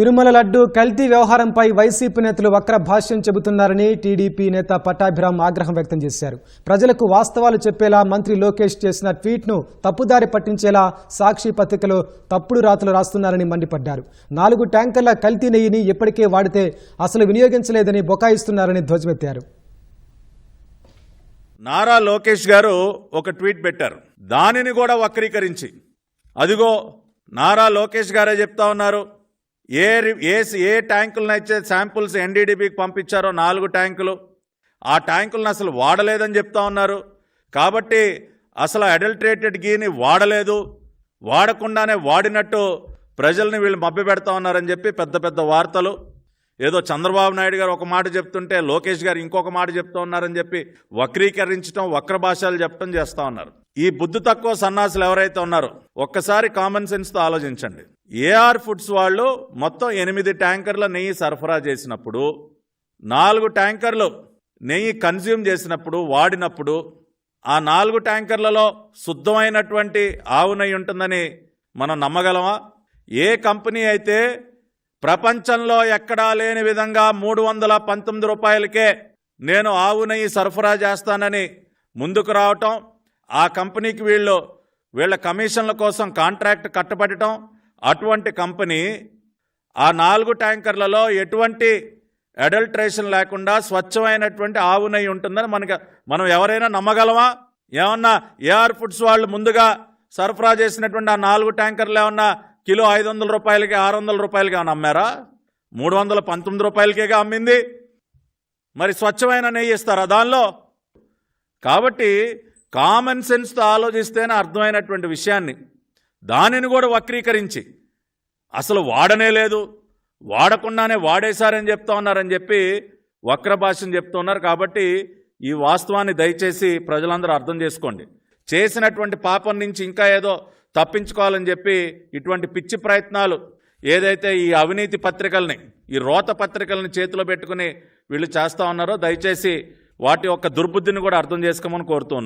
తిరుమల లడ్డు కల్తీ వ్యవహారంపై వైసీపీ నేతలు వక్ర భాష్యం చెబుతున్నారని టీడీపీ నేత పట్టాభిరామ్ ఆగ్రహం వ్యక్తం చేశారు. ప్రజలకు వాస్తవాలు చెప్పేలా మంత్రి లోకేష్ చేసిన ట్వీట్ను తప్పుదారి పట్టించేలా సాక్షి పత్రికలో తప్పుడు రాతలు రాస్తున్నారని మండిపడ్డారు. నాలుగు ట్యాంకర్ల కల్తీ నెయ్యిని ఇప్పటికే వాడితే అసలు వినియోగించలేదని బొకాయిస్తున్నారని ధ్వజమెత్తారు. నారా లోకేష్ గారు ఒక ట్వీట్ పెట్టారు. దానిని కూడా వక్రీకరించి. అదిగో నారా లోకేష్ గారే చెప్తా ఉన్నారు. ఏ రి- ఏ ఏ ట్యాంకులనైతే శాంపుల్స్ ఎన్డీడీబీకి పంపించారో నాలుగు ట్యాంకులు ఆ ట్యాంకులను అసలు వాడలేదని చెప్తా ఉన్నారు. కాబట్టి అసలు అడల్ట్రేటెడ్ గీని వాడలేదు. వాడకుండానే వాడినట్టు ప్రజల్ని వీళ్ళు మభ్య పెడతా ఉన్నారని చెప్పి పెద్ద పెద్ద వార్తలు. ఏదో చంద్రబాబు నాయుడు గారు ఒక మాట చెప్తుంటే లోకేష్ గారు ఇంకొక మాట చెప్తూ ఉన్నారని చెప్పి వక్రీకరించడం వక్ర భాషలు చెప్పడం చేస్తూ ఉన్నారు. ఈ బుద్ధి తక్కువ సన్నాసులు ఎవరైతే ఉన్నారో ఒక్కసారి కామన్ సెన్స్తో ఆలోచించండి. ఏఆర్ ఫుడ్స్ వాళ్ళు మొత్తం ఎనిమిది ట్యాంకర్ల నెయ్యి సరఫరా చేసినప్పుడు నాలుగు ట్యాంకర్లు నెయ్యి కన్జ్యూమ్ చేసినప్పుడు వాడినప్పుడు ఆ నాలుగు ట్యాంకర్లలో శుద్ధమైనటువంటి ఆవు నెయ్యి ఉంటుందని మనం నమ్మగలమా? ఏ కంపెనీ అయితే ప్రపంచంలో ఎక్కడా లేని విధంగా మూడు వందల పంతొమ్మిది రూపాయలకే నేను ఆవు నెయ్యి సరఫరా చేస్తానని ముందుకు రావటం ఆ కంపెనీకి వీళ్ళు వీళ్ళ కమిషన్ల కోసం కాంట్రాక్ట్ కట్టబడటం అటువంటి కంపెనీ ఆ నాలుగు ట్యాంకర్లలో ఎటువంటి అడల్ట్రేషన్ లేకుండా స్వచ్ఛమైనటువంటి ఆవు నెయ్యి ఉంటుందని మనకి మనం ఎవరైనా నమ్మగలమా? ఏమన్నా ఏఆర్ ఫుడ్స్ వాళ్ళు ముందుగా సరఫరా చేసినటువంటి ఆ నాలుగు ట్యాంకర్లు ఏమన్నా కిలో ఐదు వందల రూపాయలకి ఆరు వందల రూపాయలకి ఏమన్నా అమ్మారా? మూడు వందల పంతొమ్మిది రూపాయలకేగా అమ్మింది? మరి స్వచ్ఛమైన నెయ్యి ఇస్తారా దానిలో? కాబట్టి కామన్ సెన్స్తో ఆలోచిస్తేనే అర్థమైనటువంటి విషయాన్ని. దానిని కూడా వక్రీకరించి అసలు వాడనే లేదు వాడకుండానే వాడేశారని చెప్తా ఉన్నారని చెప్పి వక్ర భాషను చెప్తున్నారు కాబట్టి ఈ వాస్తవాన్ని దయచేసి ప్రజలందరూ అర్థం చేసుకోండి. చేసినటువంటి పాపం నుంచి ఇంకా ఏదో తప్పించుకోవాలని చెప్పి ఇటువంటి పిచ్చి ప్రయత్నాలు ఏదైతే ఈ అవినీతి పత్రికల్ని ఈ రోత పత్రికల్ని చేతిలో పెట్టుకుని వీళ్ళు చేస్తూ ఉన్నారో దయచేసి వాటి యొక్క దుర్బుద్ధిని కూడా అర్థం చేసుకోమని కోరుతూ